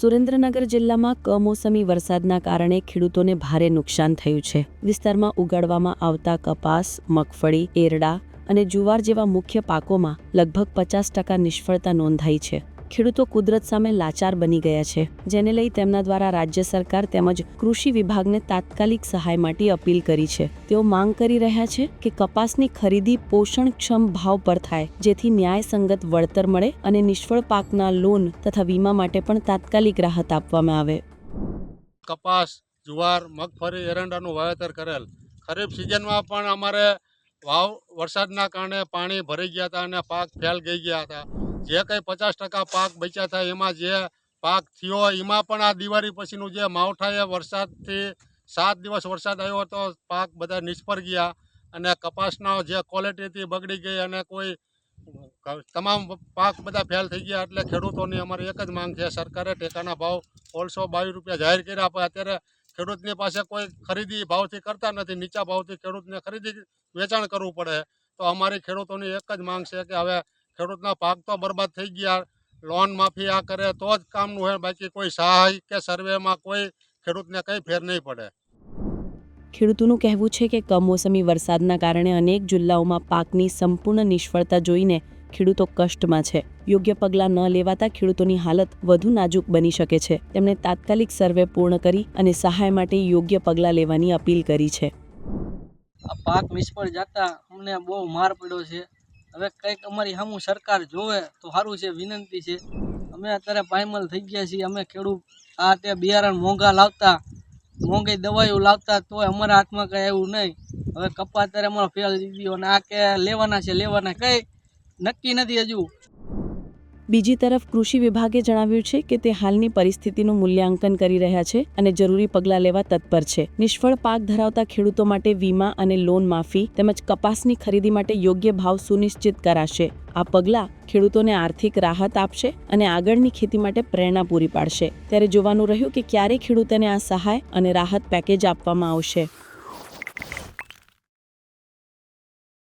સુરેન્દ્રનગર જિલ્લામાં કમોસમી વરસાદના કારણે ખેડૂતોને ભારે નુકસાન થયું છે. વિસ્તારમાં ઉગાડવામાં આવતા કપાસ, મગફળી, એરડા અને જુવાર જેવા મુખ્ય પાકોમાં લગભગ પચાસ ટકા નિષ્ફળતા નોંધાઈ છે. ખેડૂતો કુદરત સામે લાચાર બની ગયા છે. જેને લઈ તેમના દ્વારા રાજ્ય સરકાર તેમજ કૃષિ વિભાગને તાત્કાલિક સહાય માટે અપીલ કરી છે. તેઓ માંગ કરી રહ્યા છે કે કપાસની ખરીદી પોષણક્ષમ ભાવ પર થાય, જેથી ન્યાયસંગત વળતર મળે અને નિષ્ફળ પાકના લોન તથા વીમા માટે પણ તાત્કાલિક રાહત આપવામાં આવે. કપાસ, જુવાર, મગફળી, એરંડાનું વાવેતર કરેલ. ખરીફ સિઝનમાં પણ અમારે વાવ વરસાદના કારણે પાણી ભરાઈ ગયા હતા અને પાક ફેલ ગઈ ગયા હતા. જે કંઈ પચાસ ટકા પાક બચ્યા થાય એમાં જે પાક થયો એમાં પણ આ દિવાળી પછીનું જે માવઠા એ વરસાદથી સાત દિવસ વરસાદ આવ્યો હતો પાક બધા નિષ્ફળ ગયા અને કપાસના જે ક્વોલિટી બગડી ગઈ અને કોઈ તમામ પાક બધા ફેલ થઈ ગયા એટલે ખેડૂતોની અમારી એક જ માંગ છે, સરકારે ટેકાના ભાવ સોળસો બાવીસ રૂપિયા જાહેર કર્યા, પણ અત્યારે ખેડૂતની પાસે કોઈ ખરીદી ભાવથી કરતા નથી, નીચા ભાવથી ખેડૂતને ખરીદી વેચાણ કરવું પડે. તો અમારી ખેડૂતોની એક જ માંગ છે કે હવે ખેડૂતના પાક તો બરબાદ થઈ ગયા. લોન માફી આ કરે તો જ કામનું હોય. બાકી કોઈ સહાય કે સર્વેમાં કોઈ ખેડૂતને કંઈ ફેર નહીં પડે. ખેડૂતોનું કહેવું છે કે કમોસમી વરસાદના કારણે અનેક જિલ્લાઓમાં પાકની સંપૂર્ણ નિષ્ફળતા જોઈને ખેડૂતો કષ્ટમાં છે. યોગ્ય પગલાં ન લેવાતા ખેડૂતોની હાલત વધુ નાજુક બની શકે છે. તેમણે તાત્કાલિક સર્વે પૂર્ણ કરી અને સહાય માટે યોગ્ય પગલાં લેવાની અપીલ કરી છે. આ પાક નિષ્ફળ જતા અમને બહુ માર પડ્યો છે. હવે કંઈક અમારી સામું સરકાર જોવે તો સારું છે, વિનંતી છે. અમે અત્યારે પાયમલ થઈ ગયા છીએ, અમે ખેડૂત આ તે બિયારણ મોંઘા લાવતા, મોંઘી દવાઈઓ લાવતા તોય અમારા હાથમાં કંઈ એવું નહીં. હવે કપા અત્યારે અમારો ફેલ થઈ ગયો અને આ કે લેવાના છે, લેવાના કંઈ નક્કી નથી હજુ. બીજી તરફ કૃષિ વિભાગે જણાવ્યું છે કે તે હાલની પરિસ્થિતિનું મૂલ્યાંકન કરી રહ્યા છે અને જરૂરી પગલાં લેવા તત્પર છે. નિષ્ફળ પાક ધરાવતા ખેડૂતો માટે વીમા અને લોન માફી તેમજ કપાસની ખરીદી માટે યોગ્ય ભાવ સુનિશ્ચિત કરાશે. આ પગલાં ખેડૂતોને આર્થિક રાહત આપશે અને આગળની ખેતી માટે પ્રેરણા પૂરી પાડશે. ત્યારે જોવાનું રહ્યું કે ક્યારે ખેડૂતોને આ સહાય અને રાહત પેકેજ આપવામાં આવશે.